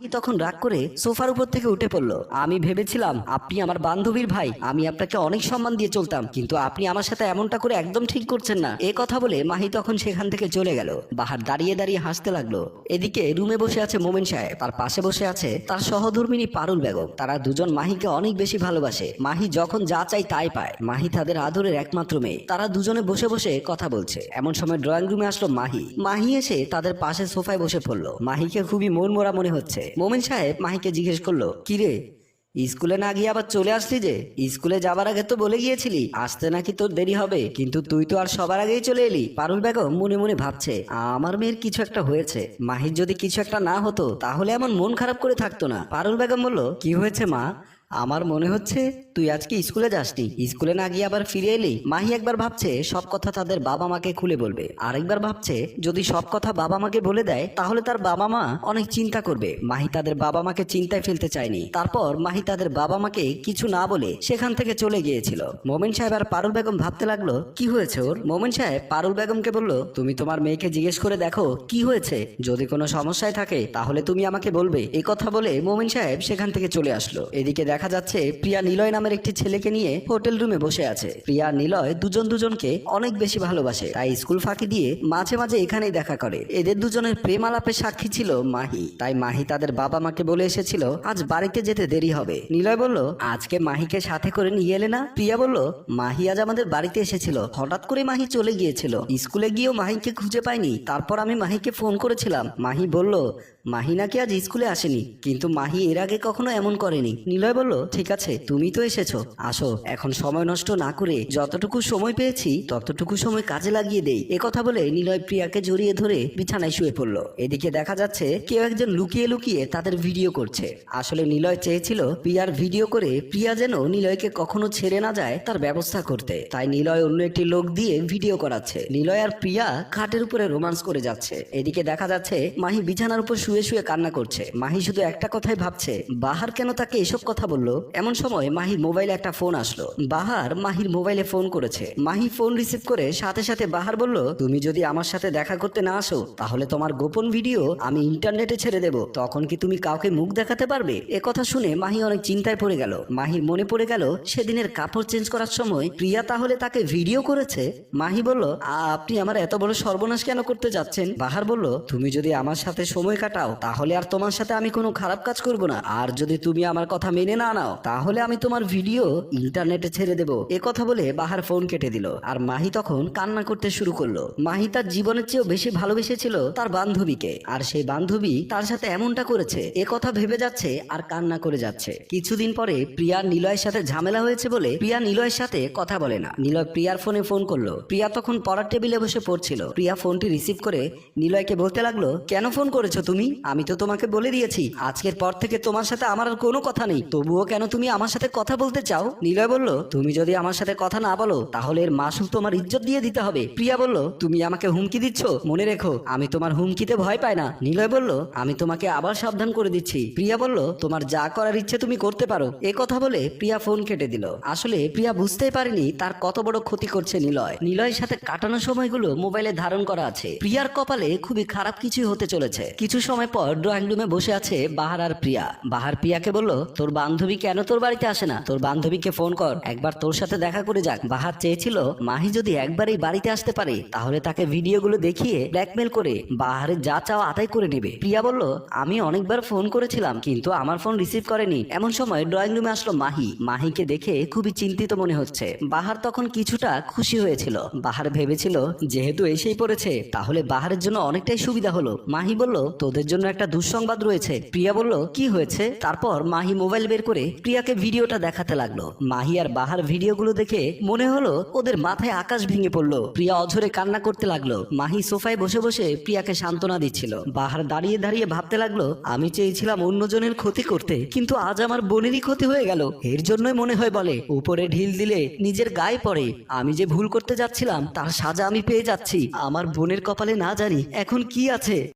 মাহি তখন রাগ করে সোফার উপর থেকে উঠে পড়ল। আমি ভেবেছিলাম, আপনি আমার বান্ধবীর ভাই, আমি আপনাকে অনেক সম্মান দিয়ে চলতাম, কিন্তু আপনি আমার সাথে এমনটা করে একদম ঠিক করছেন না। এ কথা বলে মাহি তখন সেখান থেকে চলে গেল। বাহার দাঁড়িয়ে দাঁড়িয়ে হাসতে লাগল। এদিকে রুমে বসে আছে মোমেন সাহেব, তার পাশে বসে আছে তার সহধর্মিনী পারুল বেগম। তারা দুজন মাহিকে অনেক বেশি ভালোবাসে। মাহি যখন যা চাই তাই পায়। মাহি তাদের আদরের একমাত্র মেয়ে। তারা দুজনে বসে বসে কথা বলছে। এমন সময় ড্রয়িং রুমে আসলো মাহি। মাহি এসে তাদের পাশে সোফায় বসে পড়ল। মাহিকে খুবই মন মরা মনে হচ্ছে। মোমেন সাহেব মাহিকে জিজ্ঞেস করল কি রে স্কুলে না গিয়ে আবার চলে আসলি যে? স্কুলে যাবার আগে তো বলে গিয়েছিলি, আসতে নাকি তোর দেরি হবে, কিন্তু তুই তো আর সবার আগেই চলে এলি। পারুল বেগম মনে মনে ভাবছে, আমার মেয়ের কিছু একটা হয়েছে, মাহির যদি কিছু একটা না হতো, তাহলে এমন মন খারাপ করে থাকতো না। পারুল বেগম বলল, কি হয়েছে মা? আমার মনে হচ্ছে তুই আজকে স্কুলে যাসনি। স্কুলে না গিয়ে আবার ফিরে এলি? মাহি একবার ভাবছে সব কথা তাদের বাবা মাকে খুলে বলবে। আরেকবার ভাবছে যদি সব কথা বাবা মাকে বলে দেয়, তাহলে তার বাবা মা অনেক চিন্তা করবে। মাহি তাদের বাবা মাকে চিন্তায় ফেলতে চায়নি। তারপর মাহি তাদের বাবা মাকে কিছু না বলে সেখান থেকে চলে গিয়েছিল। মোমেন সাহেব আর পারুল বেগম ভাবতে লাগল, কি হয়েছে ওর? মোমেন সাহেব পারুল বেগমকে বলল, তুমি তোমার মেয়েকে জিজ্ঞেস করে দেখো, কি হয়েছে? যদি কোনো সমস্যায় থাকে, তাহলে তুমি আমাকে বলবে। এই কথা বলে মোমেন সাহেব সেখান থেকে চলে আসলো। এদিকে দেখা যাচ্ছে প্রিয়া নিলয় নামের একটি ছেলেকে নিয়ে হোটেল রুমে বসে আছে। প্রিয়া নিলয় দুজন দুজনকে অনেক বেশি ভালোবাসে, তাই স্কুল ফাঁকি দিয়ে মাঝে মাঝে এখানেই দেখা করে। এদের দুজনের প্রেম আলাপের সাক্ষী ছিল মাহি, তাই মাহি তাদের বাবা মাকে বলে এসেছিল, আজ বাড়িতে যেতে দেরি হবে। নিলয় বলল, আজকে মাহিকে সাথে করে নিয়ে এলে না? প্রিয়া বলল, মাহি আজ আমাদের বাড়িতে এসেছিল, হঠাৎ করে মাহি চলে গিয়েছিল। স্কুলে গিয়েও মাহিকে খুঁজে পাইনি, তারপর আমি মাহিকে ফোন করেছিলাম। মাহি বলল মাহি নাকি আজ স্কুলে আসেনি, কিন্তু মাহি এর আগে কখনো এমন করেনি। নিলয় বলল, ঠিক আছে, তুমি তো এসেছ। আসো, এখন সময় নষ্ট না করে যতটুকু সময় পেয়েছি, ততটুকু সময় কাজে লাগিয়ে দেই। কথা বলে নিলয় প্রিয়াকে জড়িয়ে ধরে বিছানায় শুয়ে পড়ল। এদিকে দেখা যাচ্ছে, কেউ একজন লুকিয়ে লুকিয়ে তাদের ভিডিও করছে। আসলে নিলয় চেয়েছিল প্রিয়ার ভিডিও করে প্রিয়া যেন নিলয়কে কখনো ছেড়ে না যায় তার ব্যবস্থা করতে। তাই নিলয় অন্য একটি লোক দিয়ে ভিডিও করাচ্ছে। নিলয় আর প্রিয়া খাটের উপরে রোমান্স করে যাচ্ছে। এদিকে দেখা যাচ্ছে, মাহি বিছানার উপর শুয়ে শুয়ে শুয়ে কান্না করছে। মাহি শুধু একটা কথাই ভাবছে, বাহার কেন তাকে এসব কথা বলল? এমন সময় মাহির মোবাইলে একটা ফোন আসলো। বাহার মাহির মোবাইলে ফোন করেছে। মাহি ফোন রিসিভ করে সাথে সাথে বাহার বলল, তুমি যদি আমার সাথে দেখা করতে না আসো, তাহলে তোমার গোপন ভিডিও আমি ইন্টারনেটে ছেড়ে দেব। তখন কি তুমি কাউকে মুখ দেখাতে পারবে? এ কথা শুনে মাহি অনেক চিন্তায় পড়ে গেল। মাহির মনে পড়ে গেল, সেদিনের কাপড় চেঞ্জ করার সময় প্রিয়া তাহলে তাকে ভিডিও করেছে? মাহি বলল আপনি আমার এত বড় সর্বনাশ কেন করতে যাচ্ছেন? বাহার বলল, তুমি যদি আমার সাথে সময় কাটাও তাহলে আর তোমার সাথে আমি কোনো খারাপ কাজ করব না। আর যদি তুমি আমার কথা মেনে না নাও, তাহলে আমি তোমার ভিডিও ইন্টারনেটে ছেড়ে দেব। এ কথা বলে বাহার ফোন কেটে দিল। আর মাহি তখন কান্না করতে শুরু করল। মাহি তার জীবনের চেয়েও বেশি ভালোবেসেছিল তার বান্ধবীকে। আর সেই বান্ধবী তার সাথে এমনটা করেছে, এ কথা ভেবে যাচ্ছে আর কান্না করে যাচ্ছে। কিছুদিন পরে প্রিয়া নিলয়ের সাথে ঝামেলা হয়েছে বলে প্রিয়া নিলয়ের সাথে কথা বলে না। নিলয় প্রিয়ার ফোনে ফোন করল। প্রিয়া তখন পড়ার টেবিলে বসে পড়ছিল। প্রিয়া ফোনটি রিসিভ করে নিলয়কে বলতে লাগল, কেন ফোন করেছ তুমি? আমি তো তোমাকে বলে দিয়েছি, আজকের পর থেকে তোমার সাথে আমার আর কোনো কথা নেই। তবুও কেন তুমি আমার সাথে কথা বলতে চাও? নিলয় বলল, তুমি যদি আমার সাথে কথা না বলো, তাহলে এর মাসুল তোমার ইজ্জত দিয়ে দিতে হবে। প্রিয়া বলল, তুমি আমাকে হুমকি দিচ্ছ? মনে রেখো, আমি তোমার হুমকিতে ভয় পাই না। নিলয় বলল, আমি তোমাকে আবার সাবধান করে দিচ্ছি। প্রিয়া বলল, তোমার যা করার ইচ্ছে তুমি করতে পারো। এ কথা বলে প্রিয়া ফোন কেটে দিল। আসলে প্রিয়া বুঝতেই পারেনি তার কত বড় ক্ষতি করছে নিলয়। নিলয়ের সাথে কাটানো সময়গুলো মোবাইলে ধারণ করা আছে। প্রিয়ার কপালে খুবই খারাপ কিছু হতে চলেছে। কিছু সময় পর ড্রয়িং রুমে বসে আছে বাহার আর প্রিয়া। বাহার প্রিয়াকে বলল, তোর বান্ধবী কেন তোর বাড়িতে আসে না? তোর বান্ধবীকে ফোন কর। একবার তোর সাথে দেখা করে যাক। বাহার চেয়েছিল, মাহি যদি একবারই বাড়িতে আসতে পারে, তাহলে তাকে ভিডিওগুলো দেখিয়ে ব্ল্যাকমেল করে বাহারের যা চাও আদায় করে নেবে। প্রিয়া বলল, আমি অনেকবার ফোন করেছিলাম, কিন্তু আমার ফোন রিসিভ করেনি। এমন সময় ড্রয়িং রুমে আসলো মাহি। মাহিকে দেখে খুবই চিন্তিত মনে হচ্ছে। বাহার তখন কিছুটা খুশি হয়েছিল। বাহার ভেবেছিল, যেহেতু এসেই পড়েছে, তাহলে বাহারের জন্য অনেকটাই সুবিধা হলো। মাহি বলল, তোদের জন্য একটা দুঃসংবাদ রয়েছে। প্রিয়া বলল, কি হয়েছে? তারপর মাহি মোবাইল বের করে প্রিয়াকে ভিডিওটা দেখাতে লাগল। মাহি আর বাহার ভিডিওগুলো দেখে মনে হলো ওদের মাথায় আকাশ ভেঙে পড়ল। প্রিয়া অঝরে কান্না করতে লাগল। মাহি সোফায় বসে বসে প্রিয়াকে সান্ত্বনা দিচ্ছিল। বাহার দাঁড়িয়ে দাঁড়িয়ে ভাবতে লাগল, আমি চেয়েছিলাম অন্যজনের ক্ষতি করতে, কিন্তু আজ আমার বোনেরই ক্ষতি হয়ে গেল। এর জন্যই মনে হয় বলে, উপরে ঢিল দিলে নিজের গায়ে পড়ে। আমি যে ভুল করতে যাচ্ছিলাম, তার সাজা আমি পেয়ে যাচ্ছি। আমার বোনের কপালে না জানি এখন কি আছে।